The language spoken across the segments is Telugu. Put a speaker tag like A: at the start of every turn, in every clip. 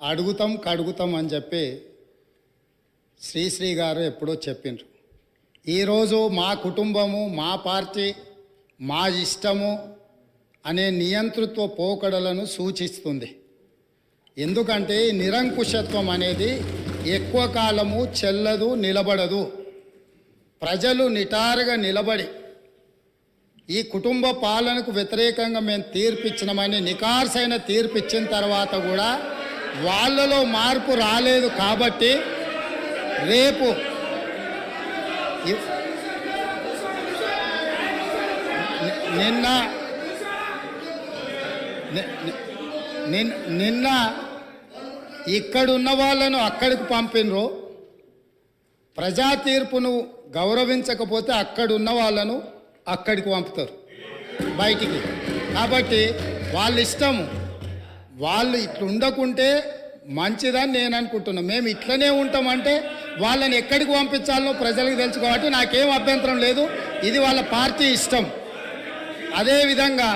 A: అడుగుతాం కడుగుతాం అని చెప్పి శ్రీశ్రీ గారు ఎప్పుడో చెప్పిండ్రు. ఈరోజు మా కుటుంబము మా పార్టీ మా ఇష్టము అనే నియంతృత్వ పోకడలను సూచిస్తుంది. ఎందుకంటే నిరంకుశత్వం అనేది ఎక్కువ కాలము చెల్లదు నిలబడదు. ప్రజలు నిటారుగా నిలబడి ఈ కుటుంబ పాలనకు వ్యతిరేకంగా మేము తీర్పిచ్చినామని నికార్సైన తీర్పిచ్చిన తర్వాత కూడా వాళ్ళలో మార్పు రాలేదు కాబట్టి రేపు నిన్న నిన్- నిన్న ఇక్కడున్న వాళ్ళను అక్కడికి పంపినరు. ప్రజా తీర్పును గౌరవించకపోతే అక్కడున్న వాళ్ళను అక్కడికి పంపుతారు. బయటికి. కాబట్టి వాళ్ళ ఇష్టము వాళ్ళు ఇట్లా ఉండకుంటే మంచిదని నేను అనుకుంటున్నాను మేము ఇట్లనే ఉంటామంటే వాళ్ళని ఎక్కడికి పంపించాలనో ప్రజలకు తెలుసు కాబట్టి నాకేం అభ్యంతరం లేదు. ఇది వాళ్ళ పార్టీ ఇష్టం. అదేవిధంగా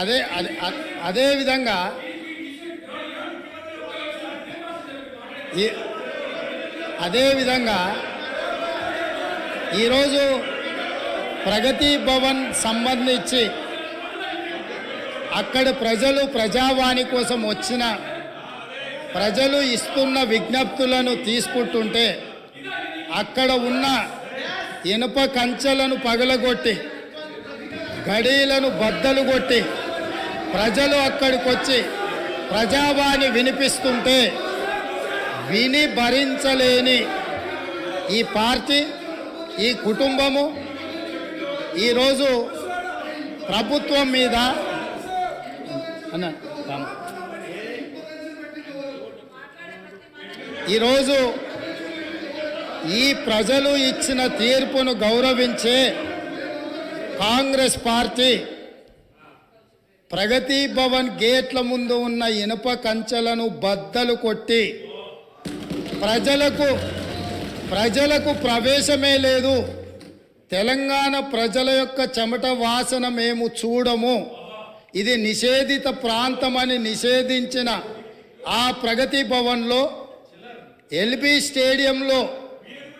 A: అదే అదే అదే విధంగా అదేవిధంగా ఈరోజు ప్రగతి భవన్ సంబంధించి అక్కడ ప్రజలు ప్రజావాణి కోసం వచ్చిన ప్రజలు ఇస్తున్న విజ్ఞప్తులను తీసుకుంటుంటే అక్కడ ఉన్న ఇనుప కంచెలను పగలగొట్టి గడీలను బద్దలు కొట్టి ప్రజలు అక్కడికి వచ్చి ప్రజావాణి వినిపిస్తుంటే విని భరించలేని ఈ పార్టీ ఈ కుటుంబము ఈరోజు ప్రభుత్వం మీద అన్న ఈరోజు ఈ ప్రజలు ఇచ్చిన తీర్పును గౌరవించే కాంగ్రెస్ పార్టీ ప్రగతి భవన్ గేట్ల ముందు ఉన్న ఇనుప కంచెలను బద్దలు కొట్టి ప్రజలకు ప్రజలకు ప్రవేశమే లేదు. తెలంగాణ ప్రజల యొక్క చెమట వాసన మేము చూడము. ఇది నిషేధిత ప్రాంతమని నిషేధించిన ఆ ప్రగతి భవన్లో ఎల్బి స్టేడియంలో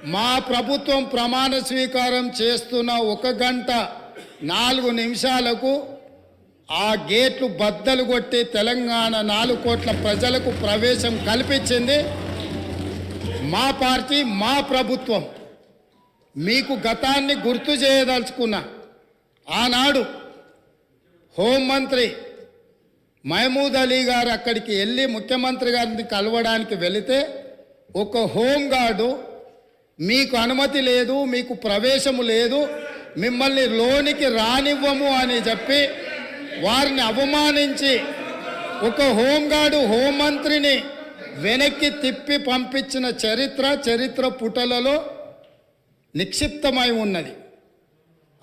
A: మా ప్రభుత్వం ప్రమాణ స్వీకారం చేస్తున్న ఒక గంట నాలుగు నిమిషాలకు ఆ గేట్లు బద్దలు కొట్టి తెలంగాణ నాలుగు కోట్ల ప్రజలకు ప్రవేశం కల్పించింది మా పార్టీ మా ప్రభుత్వం. మీకు గతాన్ని గుర్తు చేయదలుచుకున్నా ఆనాడు హోంమంత్రి మహమూద్ అలీ గారు అక్కడికి వెళ్ళి ముఖ్యమంత్రి గారిని కలవడానికి వెళితే ఒక హోంగార్డు మీకు అనుమతి లేదు మీకు ప్రవేశము లేదు మిమ్మల్ని లోనికి రానివ్వము అని చెప్పి వారిని అవమానించి ఒక హోంగార్డు హోంమంత్రిని వెనక్కి తిప్పి పంపించిన చరిత్ర చరిత్ర పుటలలో నిక్షిప్తమై ఉన్నది.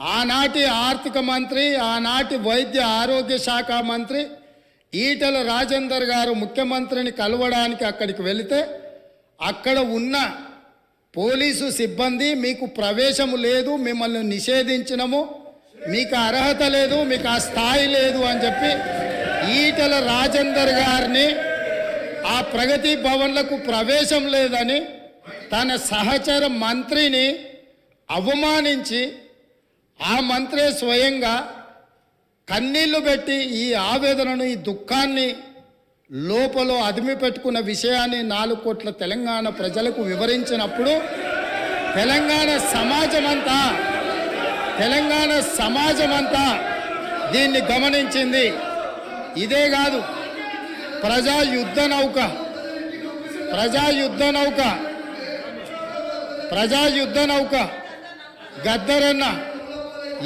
A: ఆనాటి ఆర్థిక మంత్రి ఆనాటి వైద్య ఆరోగ్య శాఖ మంత్రి ఈటల రాజేందర్ గారు ముఖ్యమంత్రిని కలవడానికి అక్కడికి వెళితే అక్కడ ఉన్న పోలీసు సిబ్బంది మీకు ప్రవేశము లేదు మిమ్మల్ని నిషేధించినము మీకు అర్హత లేదు మీకు ఆ స్థాయి లేదు అని చెప్పి ఈటల రాజేందర్ గారిని ఆ ప్రగతి భవన్లకు ప్రవేశం లేదని తన సహచర మంత్రిని అవమానించి ఆ మంత్రే స్వయంగా కన్నీళ్ళు పెట్టి ఈ ఆవేదనను ఈ దుఃఖాన్ని లోపల అదిమి పెట్టుకున్న విషయాన్ని నాలుగు కోట్ల తెలంగాణ ప్రజలకు వివరించినప్పుడు తెలంగాణ సమాజం అంతా తెలంగాణ సమాజం అంతా దీన్ని గమనించింది. ఇదే కాదు ప్రజా యుద్ధ నౌక ప్రజా యుద్ధ నౌక ప్రజా యుద్ధ నౌక గద్దరన్న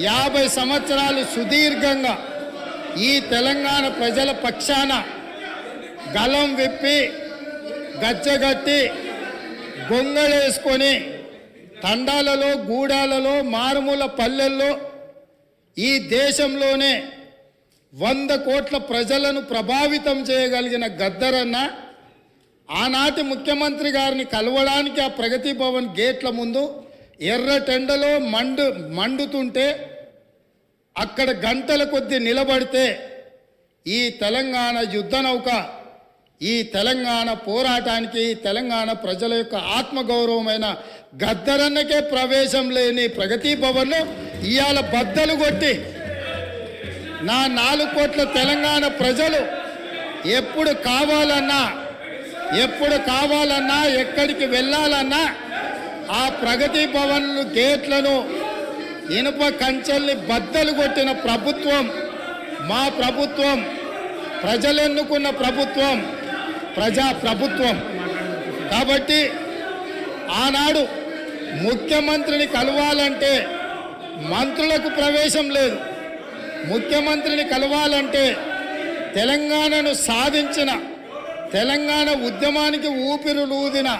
A: యాభై సంవత్సరాలు సుదీర్ఘంగా ఈ తెలంగాణ ప్రజల పక్షాన గలం విప్పి గచ్చగట్టి గొంగళేసుకొని తండాలలో గూడాలలో మారుమూల పల్లెల్లో ఈ దేశంలోనే వంద కోట్ల ప్రజలను ప్రభావితం చేయగలిగిన గద్దరన్న ఆనాటి ముఖ్యమంత్రి గారిని కలవడానికి ఆ ప్రగతి భవన్ గేట్ల ముందు ఎర్రటెండలో మండు మండుతుంటే అక్కడ గంటల కొద్ది నిలబడితే ఈ తెలంగాణ యుద్ధ నౌక ఈ తెలంగాణ పోరాటానికి తెలంగాణ ప్రజల యొక్క ఆత్మగౌరవమైన గద్దరన్నకే ప్రవేశం లేని ప్రగతి భవన్ను ఇవాళ బద్దలు కొట్టి నా నాలుగు కోట్ల తెలంగాణ ప్రజలు ఎప్పుడు కావాలన్నా ఎప్పుడు కావాలన్నా ఎక్కడికి వెళ్ళాలన్నా ఆ ప్రగతి భవన్లు గేట్లను ఇనుప కంచెల్ని బద్దలు కొట్టిన ప్రభుత్వం మా ప్రభుత్వం ప్రజలెన్నుకున్న ప్రభుత్వం ప్రజా ప్రభుత్వం. కాబట్టి ఆనాడు ముఖ్యమంత్రిని కలవాలంటే మంత్రులకు ప్రవేశం లేదు. ముఖ్యమంత్రిని కలవాలంటే తెలంగాణను సాధించిన తెలంగాణ ఉద్యమానికి ఊపిరులూదిన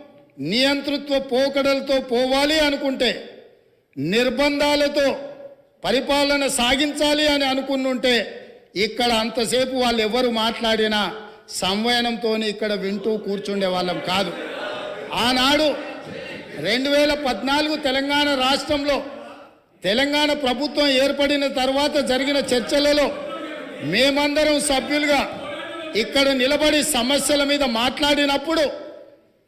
A: నియంతృత్వ పోకడలతో పోవాలి అనుకుంటే నిర్బంధాలతో పరిపాలన సాగించాలి అని అనుకున్నుంటే ఇక్కడ అంతసేపు వాళ్ళు ఎవరు మాట్లాడినా సంవయనంతో ఇక్కడ వింటూ కూర్చుండే వాళ్ళం కాదు. ఆనాడు రెండు వేల పద్నాలుగు తెలంగాణ రాష్ట్రంలో తెలంగాణ ప్రభుత్వం ఏర్పడిన తర్వాత జరిగిన చర్చలలో మేమందరం సభ్యులుగా ఇక్కడ నిలబడి సమస్యల మీద మాట్లాడినప్పుడు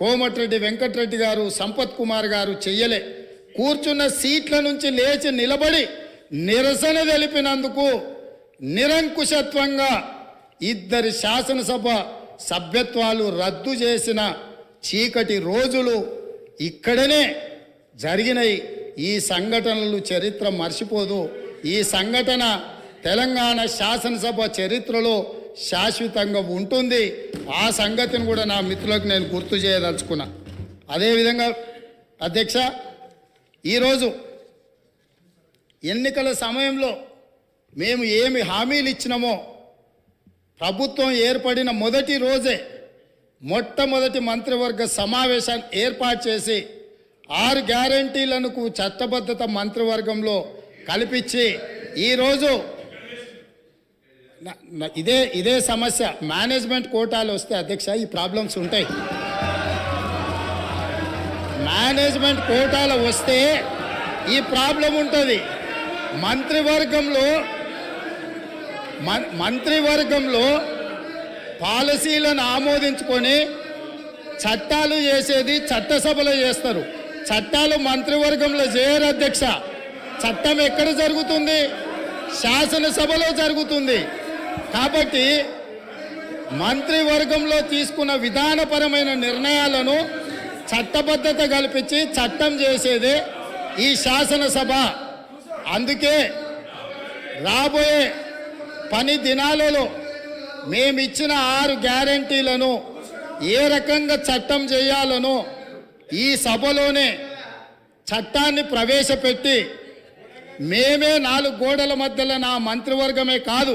A: కోమటిరెడ్డి వెంకటరెడ్డి గారు సంపత్ కుమార్ గారు చెయ్యలే. కూర్చున్న సీట్ల నుంచి లేచి నిలబడి నిరసన తెలిపినందుకు నిరంకుశత్వంగా ఇద్దరి శాసనసభ సభ్యత్వాలు రద్దు చేసిన చీకటి రోజులు ఇక్కడనే జరిగినాయి. ఈ సంఘటనలు చరిత్ర మర్చిపోదు. ఈ సంఘటన తెలంగాణ శాసనసభ చరిత్రలో శాశ్వతంగా ఉంటుంది. ఆ సంగతిని కూడా నా మిత్రులకు నేను గుర్తు చేయదలుచుకున్నా. అదేవిధంగా అధ్యక్ష ఈరోజు ఎన్నికల సమయంలో మేము ఏమి హామీలు ఇచ్చినామో ప్రభుత్వం ఏర్పడిన మొదటి రోజే మొట్టమొదటి మంత్రివర్గ సమావేశాన్ని ఏర్పాటు చేసి ఆరు గ్యారంటీలను చట్టబద్ధత మంత్రివర్గంలో కల్పించి ఈరోజు ఇదే ఇదే సమస్య. మేనేజ్మెంట్ కోటాలు వస్తే అధ్యక్ష ఈ ప్రాబ్లమ్స్ ఉంటాయి. మేనేజ్మెంట్ కోటాలు వస్తే ఈ ప్రాబ్లం ఉంటుంది. మంత్రివర్గంలో మం- మంత్రివర్గంలో పాలసీలను ఆమోదించుకొని చట్టాలు చేసేది చట్టసభలో చేస్తారు. చట్టాలు మంత్రివర్గంలో చేయరు అధ్యక్ష. చట్టం ఎక్కడ జరుగుతుంది? శాసనసభలో జరుగుతుంది. కాబట్టి మంత్రివర్గంలో తీసుకున్న విధానపరమైన నిర్ణయాలను చట్టబద్ధత కల్పించి చట్టం చేసేదే ఈ శాసనసభ. అందుకే రాబోయే పని దినాలలో మేమిచ్చిన ఆరు గ్యారంటీలను ఏ రకంగా చట్టం చేయాలనో ఈ సభలోనే చట్టాన్ని ప్రవేశపెట్టి మేమే నాలుగు గోడల మధ్యలో నా మంత్రివర్గమే కాదు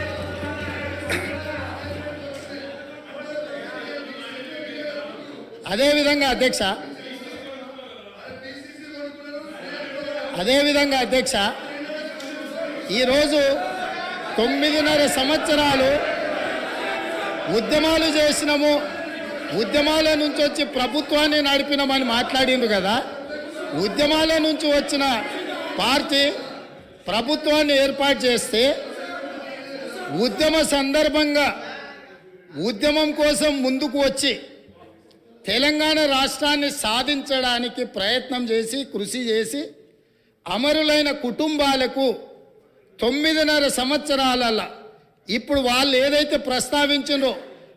A: అదేవిధంగా అధ్యక్ష. అదేవిధంగా అధ్యక్ష ఈరోజు తొమ్మిదిన్నర సంవత్సరాలు ఉద్యమాలు చేసినాము. ఉద్యమాల నుంచి వచ్చి ప్రభుత్వాన్ని నడిపినామని మాట్లాడిండ్రు కదా. ఉద్యమాల నుంచి వచ్చిన పార్టీ ప్రభుత్వాన్ని ఏర్పాటు చేస్తే ఉద్యమ సందర్భంగా ఉద్యమం కోసం ముందుకు వచ్చి తెలంగాణ రాష్ట్రాన్ని సాధించడానికి ప్రయత్నం చేసి కృషి చేసి అమరులైన కుటుంబాలకు తొమ్మిదిన్నర సంవత్సరాల ఇప్పుడు వాళ్ళు ఏదైతే ప్రస్తావించిండ్రో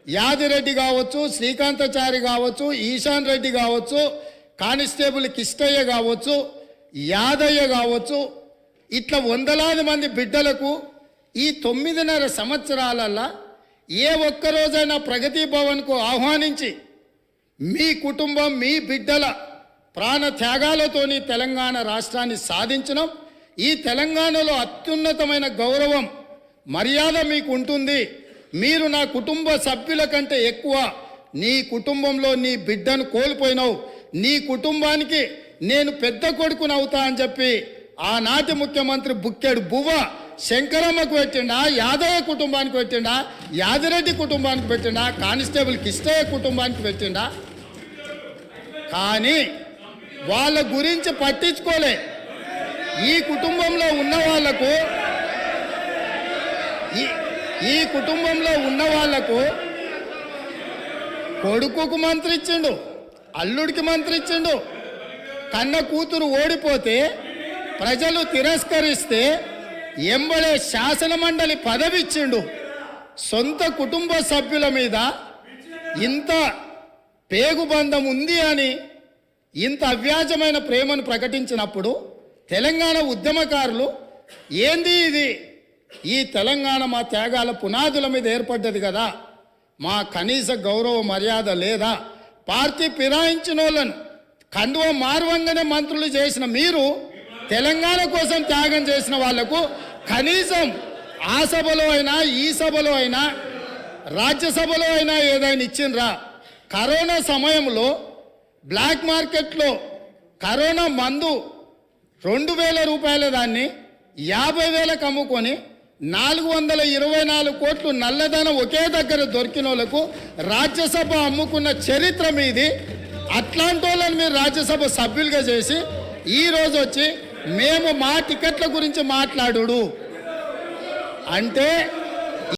A: యాదిరెడ్డి కావచ్చు శ్రీకాంతచారి కావచ్చు ఈశాన్ రెడ్డి కావచ్చు కానిస్టేబుల్ కిష్టయ్య కావచ్చు యాదయ్య కావచ్చు ఇట్లా వందలాది మంది బిడ్డలకు ఈ తొమ్మిదిన్నర సంవత్సరాలల్లా ఏ ఒక్క రోజైనా ప్రగతి భవన్కు ఆహ్వానించి మీ కుటుంబం మీ బిడ్డల ప్రాణ త్యాగాలతోని తెలంగాణ రాష్ట్రాన్ని సాధించడం ఈ తెలంగాణలో అత్యున్నతమైన గౌరవం మర్యాద మీకు ఉంటుంది మీరు నా కుటుంబ సభ్యుల కంటే ఎక్కువ నీ కుటుంబంలో నీ బిడ్డను కోల్పోయినావు. నీ కుటుంబానికి నేను పెద్ద కొడుకునవుతా అని చెప్పి ఆనాటి ముఖ్యమంత్రి బుక్కెడు బువ్వ శంకరమ్మకు పెట్టిండా యాదవ కుటుంబానికి పెట్టిండా యాదిరెడ్డి కుటుంబానికి పెట్టిండా కానిస్టేబుల్ కిష్టయ్య కుటుంబానికి పెట్టిండా? కానీ వాళ్ళ గురించి పట్టించుకోలే. ఈ కుటుంబంలో ఉన్న వాళ్ళకు ఈ ఈ కుటుంబంలో ఉన్న వాళ్ళకు కొడుకుకు మంత్రి ఇచ్చిండు అల్లుడికి మంత్రి ఇచ్చిండు కన్న కూతురు ఓడిపోతే ప్రజలు తిరస్కరిస్తే ఎంబడే శాసన మండలి పదవి ఇచ్చిండు సొంత కుటుంబ సభ్యుల మీద ఇంత పేగుబంధం ఉంది అని ఇంత అవ్యాజమైన ప్రేమను ప్రకటించినప్పుడు తెలంగాణ ఉద్యమకారులు ఏంది ఇది? ఈ తెలంగాణ మా త్యాగాల పునాదుల మీద ఏర్పడ్డది కదా. మా కనీస గౌరవ మర్యాద లేదా? పార్టీ ఫిరాయించిన వాళ్ళను కండువ మారువంగానే మంత్రులు చేసిన మీరు తెలంగాణ కోసం త్యాగం చేసిన వాళ్ళకు కనీసం ఆ సభలో అయినా ఈ సభలో అయినా రాజ్యసభలో అయినా ఏదైనా ఇచ్చిండ్రా? కరోనా సమయంలో బ్లాక్ మార్కెట్లో కరోనా మందు రెండు వేల రూపాయల దాన్ని యాభై వేలకు అమ్ముకొని నాలుగు వందల ఇరవై నాలుగు కోట్లు నల్లధనం ఒకే దగ్గర దొరికిన వాళ్ళకు రాజ్యసభ అమ్ముకున్న చరిత్ర మీది. అట్లాంటి వాళ్ళని మీరు రాజ్యసభ సభ్యులుగా చేసి ఈ రోజు వచ్చి మేము మా టికెట్ల గురించి మాట్లాడు అంటే